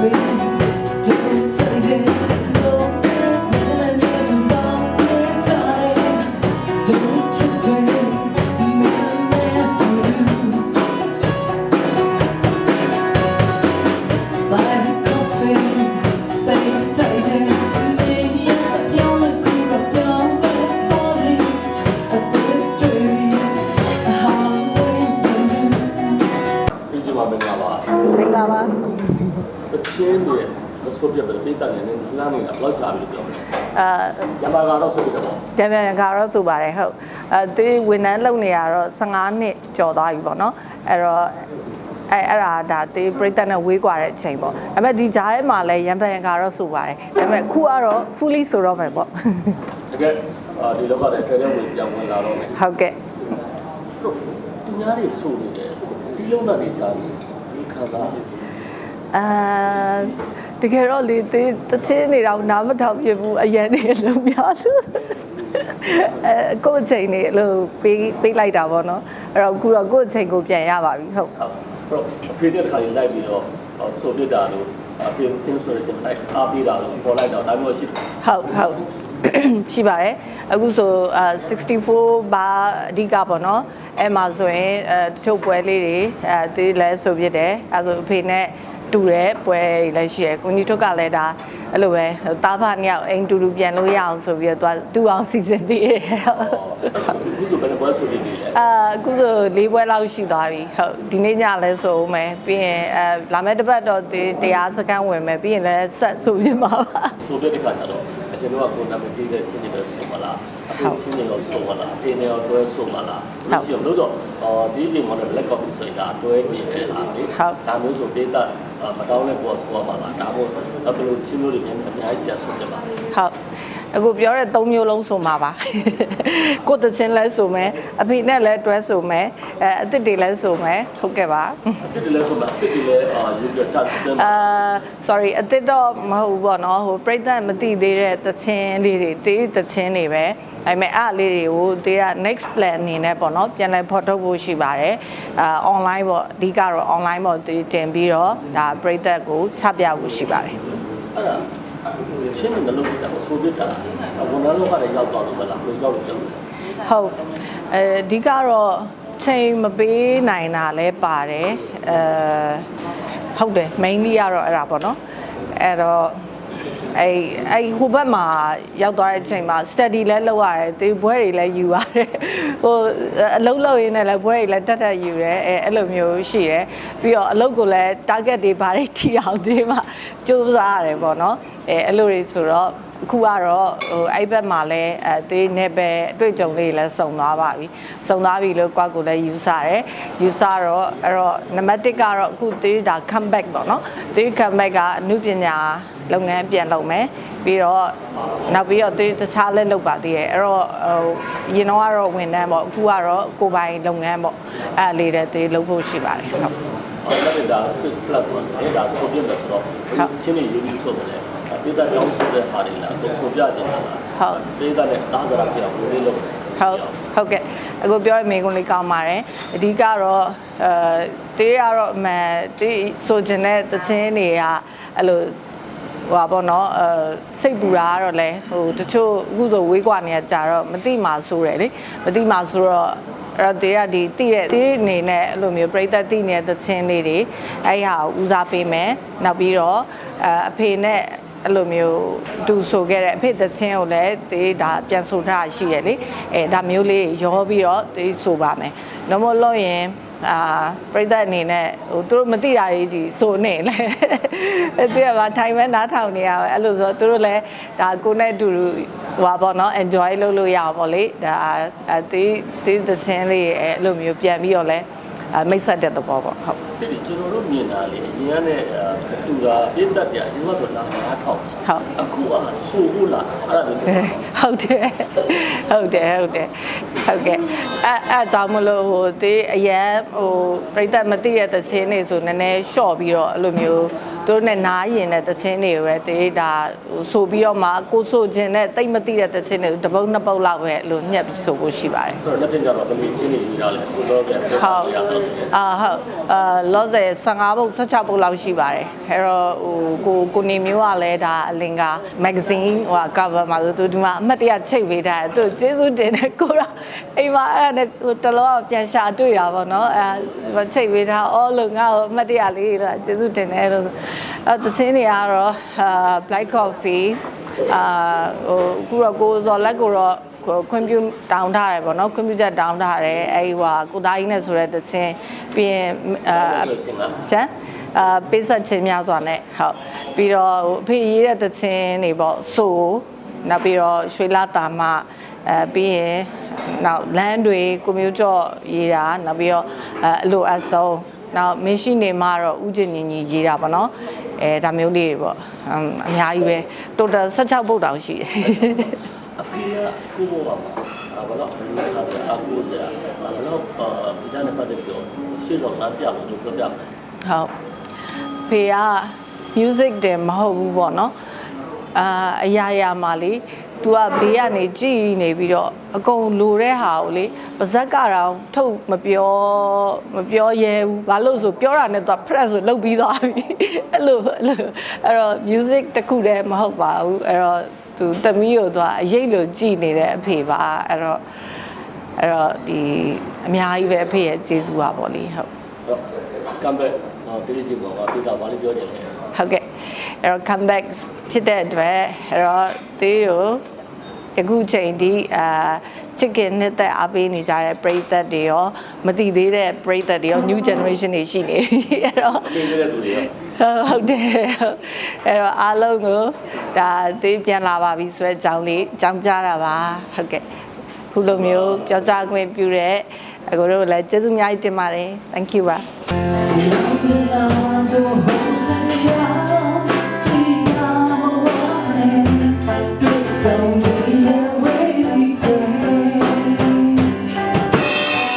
feito မင်္ဂလာပါမင်္ဂလာပါတချင်းတွေမဆိုးပြတ်တယ်ပြည်တက်နေတယ်လမ်းနေတာဘယ်လောက်ကြာပြီလို့ပြောမလဲအာညမာကတော့ဆိုပြတယ်ပေါ့ကြံပြန်ရံခါတော့ဆိုပါတယ်ဟုတ်အဲဒီဝန်ထမ်းလုပ်နေရတော့15နှစ်ကျော်သွားပြီပေါ့နော်အဲ့တော့အဲအဲ့ဒါဒါတေးပြိတ္တနဲ့ဝေးကွာတဲ့အချိန်ပေါ့ဒါပေမဲ့ဒီကြားထဲမှာလည်းရံပြန်ရံခါတော့ဆိုပါတယ်ဒါပေမဲ့ခုကတော့ fully ဆိုတော့မယ်ပေါ့တကယ်အာဒီလောကထဲထဲထဲဝင်ပြောင်းဝင်လာတော့မယ်ဟုတ်ကဲ့တို့သူများတွေဆိုနေတယ်ဒီလုံးသားတွေကြားနေ ဒီခံစားအာတကယ်တော့လေတေးတချင်းနေတော့နားမထောင်ပြဘူးအရန်နေလုံးများလို့အဲကိုယ့်အချိန်နေလို့ပေးပေးလိုက်တာပေါ့နော်အဲ့တော့အခုတော့ကိုယ့်အချိန်ကိုပြန်ရပါပြီဟုတ်ဟုတ်တော့အဖေတဲ့ခါရင်လိုက်ပြီးတော့ဆိုပြတာလို့အဖေချင်းဆိုရတဲ့လိုက်အားပေးတာလို့ပေါ်လိုက်တော့ဒါမျိုးရှိတယ်ဟုတ်ဟုတ် ရှိပါတယ်အခုဆိုအာ64ဘာအဓိကပေါ့နော်အဲ့မှာဆိုရင်အဲတချို့ပွဲလေးတွေအဲဒီလဲဆိုပြတယ်အဲဆိုအဖေနဲ့တူတဲ့ပွဲတွေလည်းရှိရယ်ကိုကြီးထုတ်ကလည်းဒါ အဲ့လိုပဲတားဖနှစ်ယောက်အိမ်တူတူပြန်လို့ရအောင်ဆိုပြီးတော့သူကတူအောင်စီစဉ်ပေးတယ်ဟုတ်အခုဆိုဘယ်လိုပွဲဆိုပြနေလဲအာအခုဆို၄ပွဲလောက်ရှိသွားပြီဟုတ်ဒီနေ့ညလဲဆိုဦးမယ်ပြီးရင်အဲလာမယ့်တစ်ပတ်တော့ဒီတရားစကန်ဝင်မယ်ပြီးရင်လည်းဆက်ဆိုပြမှာပါဆိုပြတဲ့ခါကျတော့အကျွန်တော်ကကိုနာမည်တည်တဲ့ချင်းတွေပဲဆိုမလားအခုချင်းတွေရောဆိုမလားအင်းတွေရောတွဲဆိုမလားဒီလိုလို့တော့အော်ဒီဒီမှာလည်း black coffee ဆိုတာတွဲနေတယ်လားလေဒါမျိုးဆိုဒေတာမတောင်းတဲ့ပေါ်ဆိုပါလားဒါမို့ဘယ်လိုချင်းမျိုးတွေများအများကြီးဆိုပြပါဟုတ်အခုပြောတဲ့၃မျိုးလုံးဆိုမှာပါကိုယ်တချင်းလဲဆိုမယ်အဖေနဲ့လဲတွဲဆိုမယ်အဲအစ်စ်တွေလဲဆိုမယ်ဟုတ်ကဲ့ပါတစ်တည်းလဲဆိုတော့တစ်တည်းလဲအာယူပြတ်တယ်အာ sorry အစ်စ်တော့မဟုတ်ဘူးပေါ့နော်ဟိုပြိဿမသိသေးတဲ့တချင်းလေးတွေတေးတချင်းတွေပဲဒါပေမဲ့အဲ့အလေးတွေကိုတေးက next plan အနေနဲ့ပေါ့နော်ပြန်လဲဖော်ထုတ်ဖို့ရှိပါတယ်အာ online ပေါ့အဓိကတော့ online ပေါ့တေးတင်ပြီးတော့ဒါပြိဿကိုချပြဖို့ရှိပါတယ် အဲ့ဒါချင်းတွေမလုပ်တာဆိုပြတာဝန်ထမ်းလောကလည်းရောက်သွားလို့မလားကိုရောက်လို့ကြောက်တယ်ဟုတ်အဲအဓိကတော့ချိန်မပေးနိုင်တာလဲပါတယ်အဲဟုတ်တယ် mainly ကတော့အဲ့ဒါပေါ့နော်အဲ့တော့ အဲ့အဲ့ဟိုဘက်မှာရောက်သွားတဲ့အချိန်မှာ study လဲလုပ်ရတယ်တေးဘွဲတွေလည်းယူရတယ်ဟိုအလုပ်လုပ်ရင်းနဲ့လည်းဘွဲတွေလည်းတက်တက်ယူတယ်အဲအဲ့လိုမျိုးရှိတယ်ပြီးတော့အလုပ်ကိုလည်း target တွေဘာတွေထိအောင်ဒီမှာစူးစမ်းရတယ်ပေါ့နော်အဲအဲ့လိုတွေဆိုတော့အခုကတော့ဟိုအဲ့ဘက်မှာလည်းအဲတေးနေပဲအတွေ့အကြုံလေးလည်းစုံသွားပါပြီစုံသွားပြီလို့ကွာကိုလည်းယူဆတယ်ယူဆတော့အဲ့တော့နံပါတ်1ကတော့အခုတေးဒါ comeback ပေါ့နော်တေး comeback ကအမှုပညာ လုပ်ငန်းပြန်လုပ်မယ်ပြီးတော့နောက်ပြီးတော့တေးတခြားလည်းလုပ်ပါသေးတယ်အဲ့တော့ဟိုရင်တော့ကတော့ဝန်ထမ်းပေါ့အခုကတော့ကိုယ်ပိုင်လုပ်ငန်းပေါ့အဲ့လေးတဲ့တေးလုပ်ဖို့ရှိပါတယ်ဟုတ်အော်လည်းဒါ six plus ပေါ့အဲ့ဒါဆိုပြတယ်ဆိုတော့ချင်းတွေယူပြီးဆိုတယ်ပြည်သားကြောင်းဆိုတဲ့ဟာတွေလားသူဆိုပြတယ်လားပြည်သားနဲ့တားကြတာပြောင်းလို့လို့ဟုတ်ဟုတ်ကဲ့အခုပြောရမေးခွန်းလေးကောင်းပါတယ်အဓိကတော့အဲတေးရတော့အမှန်တေးဆိုချင်တဲ့တခြင်းတွေကအဲ့လို ဟိုပါပေါ့နော်အဲစိတ်ပူတာကတော့လဲဟိုတချို့အခုဆိုဝေးကွာနေရကြတော့မတိမာဆိုတယ်လေမတိမာဆိုတော့အဲ့တော့တေးကဒီတိတဲ့တေးအနေနဲ့အဲ့လိုမျိုးပြိသက်တိနေတဲ့သချင်းလေးတွေအဲ့ဟာကိုဦးစားပေးမယ်နောက်ပြီးတော့အဲအဖေနဲ့အဲ့လိုမျိုးတူဆိုခဲ့တဲ့အဖေသချင်းကိုလည်းတေးဒါပြန်ဆိုထားရှိရလေအဲဒါမျိုးလေးရောပြီးတော့တေးဆိုပါမယ်။တော့မလို့ရင် အာပြိသက်အနေနဲ့ဟိုသူတို့မသိတာကြီးကြီးဆိုနေလေအဲ့ဒီကထိုင်မဲနားထောင်နေရပဲအဲ့လိုဆိုသူတို့လည်းဒါကိုနဲ့အတူတူဟိုပါပေါ့နော် enjoy လုပ်လို့ရအောင်ပေါ့လေဒါအသေးသေးသချင်းလေးအဲ့လိုမျိုးပြန်ပြီးတော့လဲအ မိတ်ဆက်တဲ့သဘောပေါ့ဟုတ်ဒီကျွန်တော်တို့မြင်တာလေအရင်ကနဲ့တူတာပြည်သက်ပြအရင်ကဆိုလာ9000ဟုတ်အခုကဆိုဘူးလားအဲ့ဒါမျိုးဟုတ်တယ်ဟုတ်တယ်ဟုတ်တယ်ဟုတ်ကဲ့အဲအဲကြောင့်မလို့ဟိုတေးအရန်ဟိုပြိတ္တမသိတဲ့တခြင်းတွေဆိုနည်းနည်းရှော့ပြီးတော့အဲ့လိုမျိုး သူတို့နဲ့နားရင်တဲ့တခြင်းတွေပဲတေးဒါဟိုဆိုပြီးတော့မှကိုဆိုခြင်းနဲ့တိတ်မသိတဲ့တခြင်းတွေတပုတ်နှစ်ပုတ်လောက်ပဲအဲ့လိုညှက်ပြီးဆိုဖို့ရှိပါတယ်ဆိုတော့လက်တင်ကြတော့သမီးချင်းနေယူရလဲကိုတော့ပြန်ပြောပြရအောင်လို့ဆိုရင်အာဟုတ်အာလောဆယ်15ပုတ်16ပုတ်လောက်ရှိပါတယ်အဲ့တော့ဟိုကိုကိုနေမျိုးကလည်းဒါအလင်ကမဂ္ဂဇင်းဟို cover မှာဆိုသူဒီမှာအမှတ်တရချိတ်ပေးထားတယ်သူကျေးဇူးတင်တယ်ကိုတော့အိမ်မှာအဲ့ဒါနဲ့ဟိုတလောကပြန်ရှာတွေ့ရပါတော့အဲချိတ်ပေးထားအော်လို့ငါ့ကိုအမှတ်တရလေးတော့ကျေးဇူးတင်တယ်လို့အဲတချင်းတွေကတော့အာ black coffee အာဟိုအခုတော့ကိုဇော်လက်ကိုတော့ခွင့်ပြုတောင်းထားတယ်ပေါ့နော်ခွင့်ပြုချက်တောင်းထားတယ်အဲဒီဟိုကိုသားကြီးနဲ့ဆိုတဲ့တချင်းပြီးရင်အာဆိုချင်ကရှမ်းအာပေးဆက်ချင်းများစွာနဲ့ဟုတ်ပြီးတော့ဟိုအဖေရေးတဲ့တချင်းတွေပေါ့ဆိုနောက်ပြီးတော့ရွှေလာတာမအဲပြီးရင်နောက်လမ်းတွေကိုမျိုးကြော့ရေးတာနောက်ပြီးတော့အဲအလိုအဆုံး နောက်မင်းရှိနေမှတော့ဥကျင်ညီညီရေးတာပေါ့နော်အဲဒါမျိုးလေးတွေပေါ့အမ်အများကြီးပဲ total 16ပုတ်တောင်ရှိတယ်အဖေကကိုဘောပါမှာဘယ်တော့ဘယ်လိုလဲအကူကြဘယ်တော့ဒီကနေ့ပတ်သက်ပြီးရှေ့တော့ငါပြအောင်လို့ပြောပြမယ်ဟုတ်ဖေက music တယ်မဟုတ်ဘူးပေါ့နော်အာအရာရာမှာလေ သူကဘေးကနေကြည်နေပြီးတော့အကုန်လိုတဲ့ဟာကိုလေပါဇက်ကတော့ထုတ်မပြောမပြောရဲဘူးဘာလို့ဆိုပြောတာနဲ့သူက press ဆိုလုတ်ပြီးသွားပြီအဲ့လိုအဲ့တော့ music တခုတည်းမဟုတ်ပါဘူးအဲ့တော့သူသမီးကိုသူကအရေးလိုကြည်နေတဲ့အဖေပါအဲ့တော့အဲ့တော့ဒီအများကြီးပဲအဖေရဲ့ကျေးဇူးပါဗောလေဟုတ်ကမ်ဘက်ကပြည်ကြည့်ပါဘာပြတာဘာလို့ပြောကြလဲဟုတ်ကဲ့ အဲ့တော့ comeback ဖြစ်တဲ့အတွက်အဲ့တော့တေးကိုအခုချိန်ဒီအာချစ်ခင်နှစ်သက်အားပေးနေကြတဲ့ပရိသတ်တွေရောမတိသေးတဲ့ပရိသတ်တွေရော new generation တွေရှိနေပြီအဲ့တော့အမေလေးတဲ့လူတွေရောဟုတ်တယ်အဲ့တော့အားလုံးကိုဒါတေးပြန်လာပါပြီဆိုတဲ့အကြောင်းလေးအကြောင်းကြားတာပါဟုတ်ကဲ့ခုလိုမျိုးပြောကြားခွင့်ပြုတဲ့အခုတို့လည်းကျေးဇူးအများကြီးတင်ပါတယ် thank you ပါ